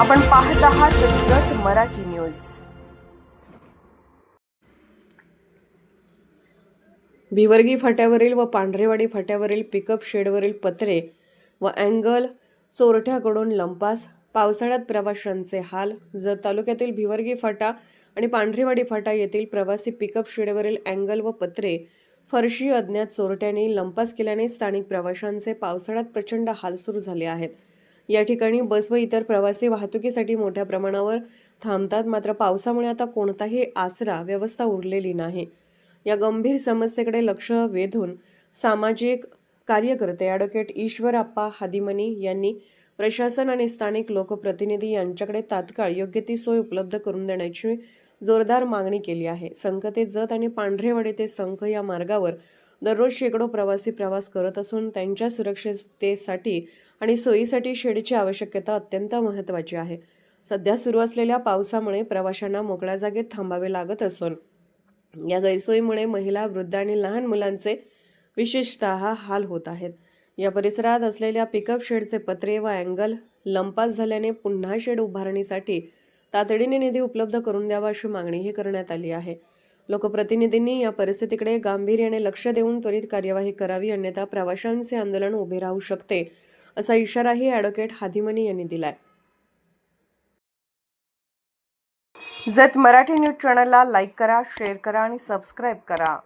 आपण पाहत आहात जत मराठी न्यूज. भिवर्गी फाट्यावरील व पांढरेवाडी फाट्यावरील पिकअप शेडवरील पत्रे व अँगल चोरट्याकडून लंपास पावसाळ्यात प्रवाशांचे हाल जत तालुक्यातील भिवर्गी फाटा आणि पांढरेवाडी फाटा येथील प्रवासी पिकअप शेडवरील अँगल व पत्रे फरशी अज्ञात चोरट्यांनी लंपास केल्याने स्थानिक प्रवाशांचे पावसाळ्यात प्रचंड हाल सुरू झाले आहेत. या ठिकाणी बस व इतर प्रवासी वाहतुकीसाठी मोठ्या प्रमाणावर थांबतात. मात्र पावसामुळे आता कोणताही आसरा व्यवस्था उरलेली नाही. या गंभीर समस्येकडे लक्ष वेधून सामाजिक कार्यकर्ते ॲडव्होकेट ईश्वरप्पा हादिमनी यांनी प्रशासन आणि स्थानिक लोकप्रतिनिधी यांच्याकडे तात्काळ योग्य ती सोय उपलब्ध करून देण्याची जोरदार मागणी केली आहे. संख ते जत आणि पांढरेवाडी ते संख या मार्गावर दररोज शेकडो प्रवासी प्रवास करत असून त्यांच्या सुरक्षिततेसाठी आणि सोयीसाठी शेडची आवश्यकता अत्यंत महत्त्वाची आहे. सध्या सुरू असलेल्या पावसामुळे प्रवाशांना मोकळ्या जागेत थांबावे लागत असून या गैरसोयीमुळे महिला वृद्ध आणि लहान मुलांचे विशेषतः हाल होत आहेत. या परिसरात असलेल्या पिकअप शेडचे पत्रे व अँगल लंपास झाल्याने पुन्हा शेड उभारणीसाठी तातडीने निधी उपलब्ध करून द्यावा अशी मागणीही करण्यात आली आहे. लोकप्रतिनिधींनी या परिस्थितीकडे गांभीर्याने लक्ष देऊन त्वरित कार्यवाही करावी अन्यथा प्रवाशांचे आंदोलन उभे राहू शकते असा इशाराही ॲडव्होकेट हादिमनी यांनी दिलाय. जत मराठी न्यूज चॅनलला लाईक करा शेअर करा आणि सबस्क्राईब करा.